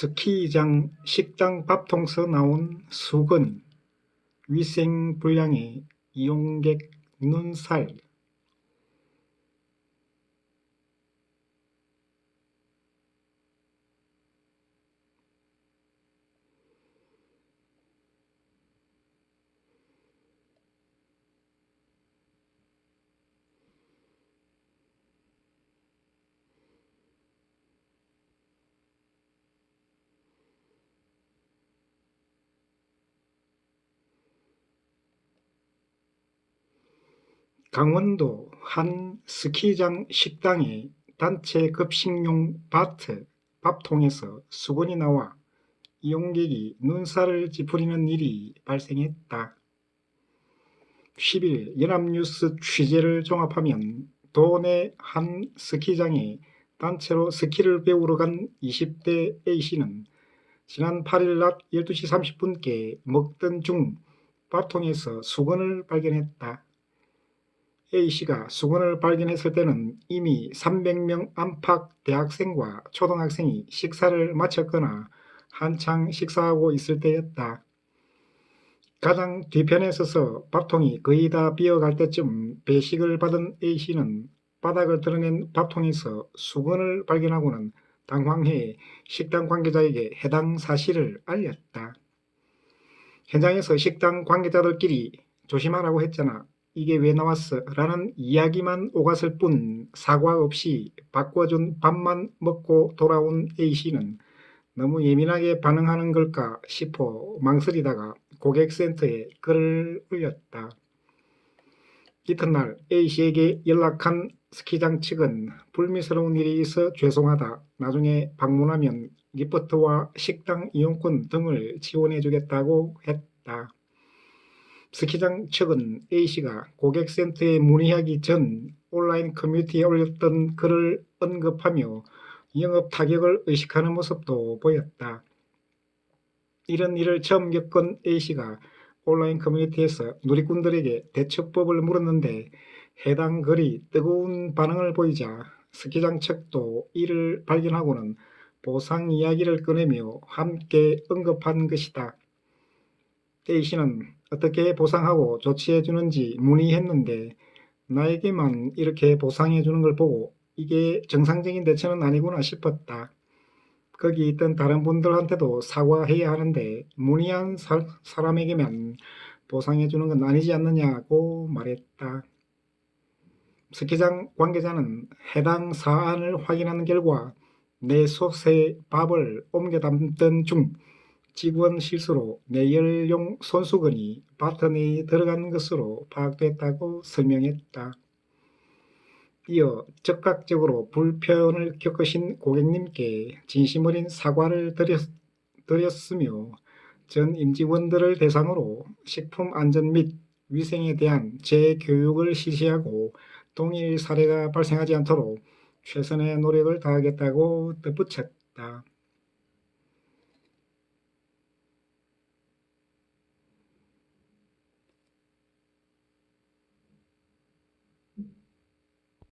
스키장 식당 밥통서 나온 수건, 위생불량의 이용객 눈살, 강원도 한 스키장 식당에 단체 급식용 바트 밥통에서 수건이 나와 이용객이 눈살을 찌푸리는 일이 발생했다. 10일 연합뉴스 취재를 종합하면 도내 한 스키장에 단체로 스키를 배우러 간 20대 A씨는 지난 8일 낮 12시 30분께 먹던 중 밥통에서 수건을 발견했다. A씨가 수건을 발견했을 때는 이미 300명 안팎 대학생과 초등학생이 식사를 마쳤거나 한창 식사하고 있을 때였다. 가장 뒤편에 서서 밥통이 거의 다 비어갈 때쯤 배식을 받은 A씨는 바닥을 드러낸 밥통에서 수건을 발견하고는 당황해 식당 관계자에게 해당 사실을 알렸다. 현장에서 식당 관계자들끼리 조심하라고 했잖아. 이게 왜 나왔어? 라는 이야기만 오갔을 뿐 사과 없이 바꿔준 밥만 먹고 돌아온 A씨는 너무 예민하게 반응하는 걸까 싶어 망설이다가 고객센터에 글을 올렸다. 이튿날 A씨에게 연락한 스키장 측은 불미스러운 일이 있어 죄송하다. 나중에 방문하면 리포트와 식당 이용권 등을 지원해 주겠다고 했다. 스키장 측은 A씨가 고객센터에 문의하기 전 온라인 커뮤니티에 올렸던 글을 언급하며 영업 타격을 의식하는 모습도 보였다. 이런 일을 처음 겪은 A씨가 온라인 커뮤니티에서 누리꾼들에게 대처법을 물었는데 해당 글이 뜨거운 반응을 보이자 스키장 측도 이를 발견하고는 보상 이야기를 꺼내며 함께 언급한 것이다. A씨는 어떻게 보상하고 조치해 주는지 문의했는데 나에게만 이렇게 보상해 주는 걸 보고 이게 정상적인 대처는 아니구나 싶었다. 거기 있던 다른 분들한테도 사과해야 하는데 문의한 사, 사람에게만 보상해 주는 건 아니지 않느냐고 말했다. 스키장 관계자는 해당 사안을 확인한 결과 내 솥에 밥을 옮겨 담던 중 직원 실수로 내열용 손수건이 바트내에 들어간 것으로 파악됐다고 설명했다. 이어 즉각적으로 불편을 겪으신 고객님께 진심 어린 사과를 드렸, 드렸으며 전 임직원들을 대상으로 식품 안전 및 위생에 대한 재교육을 실시하고 동일 사례가 발생하지 않도록 최선의 노력을 다하겠다고 덧붙였다.